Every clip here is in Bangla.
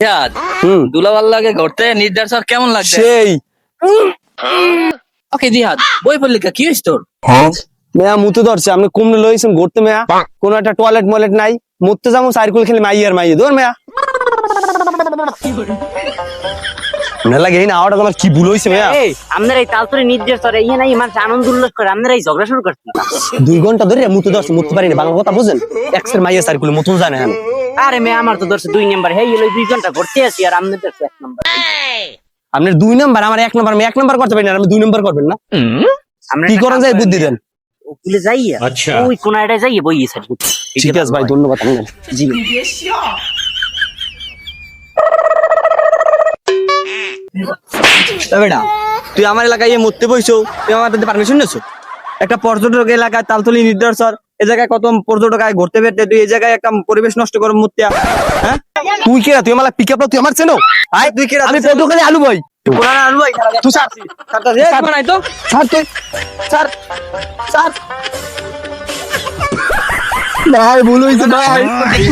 জিহাদ হুম। লাগে ঘুরতে নির্দার স্যার কেমন লাগছে? সেই। ওকে জিহাদ বই পড়লি কা, কি হইছে তোর? মেয়া মুতে ধরছে। আপনি কমলে লইছেন ঘুরতে মেয়া? কোন একটা টয়লেট মলেট নাই। মুততে যাব সাইকেল খেলে মাইয়ে মেয়া। মেলা গেই না আওয়াটা তোমার কি ভুল হইছে মেয়া? এই আপনার এই তালতরি নির্দেশ করে ইয়ে নাই মানুষ আনন্দ উল্লাস করে আপনারা এই ঝগড়া শুরু করছেন দুই ঘণ্টা ধরে মুতে ধরছে মুততে পারিনি বাংলা কথা বুঝেন? এক্সের মাইয়া সাইকেল মুতুন জানে আরে মেয়ে আমার তো ধরছে দুই নাম্বার হেই হলো দুই ঘণ্টা ঘুরতে আসি আর আপনাদের ধরছে এক নাম্বার আপনার দুই নাম্বার আমার এক নাম্বার আমি এক নাম্বার করতে পারি না আমি দুই নাম্বার করবেন না। আমরা কি করেন করেন, বুদ্ধি দেন। ওগুলো যাইয়া ওই কোন একটা যাইয়ে বইয়ে স্যার ঠিক আছে ভাই ধন্যবাদ আপনাকে। জি বেটা তুই আমার এলাকায় মরতে বইছো তুই আমার পারমিশন নিয়েছো? একটা পর্যটক এলাকায় তালতলি নির্দর্শন এ জায়গায় কত পর্যটক আয় ঘুরতে বেরতে তুই এই জায়গায় একটা পরিবেশ নষ্ট করে মরতে হ্যাঁ? তুই কে তুই আমার পিক আপ তুই আমার চেনো? আয় তুই কে আমি পর্যটকালে আলু ভাই পুরানা আলু ভাই তুই স্যার স্যার বানাই তো। স্যার তুই। স্যার স্যার ভাই ভুল হয়েছে ভাই।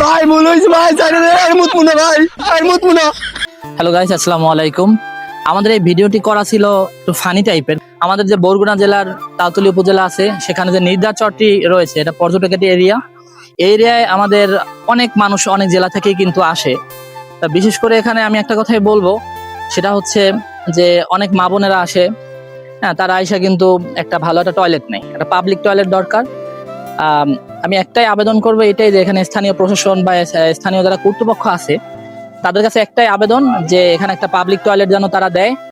ভাই ভুল হয়েছে ভাই। স্যার আর মুতমুনা ভাই। আর মুতমুনা হ্যালো গাইস আসসালামু আলাইকুম। আমাদের এই ভিডিওটি করা ছিল একটু ফানি টাইপের আমাদের যে বরগুনা জেলার তালতলি উপজেলা আছে, সেখানে যে নির্দার চরটি রয়েছে, এটা পর্যটকের এরিয়া এই এরিয়ায় আমাদের অনেক মানুষ অনেক জেলা থেকেই কিন্তু আসে। তা বিশেষ করে এখানে আমি একটা কথাই বলব, সেটা হচ্ছে যে অনেক মা বোনেরা আসে হ্যাঁ তারা আইসা কিন্তু একটা ভালো একটা টয়লেট নেই একটা পাবলিক টয়লেট দরকার। আমি একটাই আবেদন করব এটাই যে এখানে স্থানীয় প্রশাসন বা স্থানীয় যারা কর্তৃপক্ষ আছে, তাদের কাছে একটাই আবেদন যে এখানে একটা পাবলিক টয়লেট যেন তারা দেয়।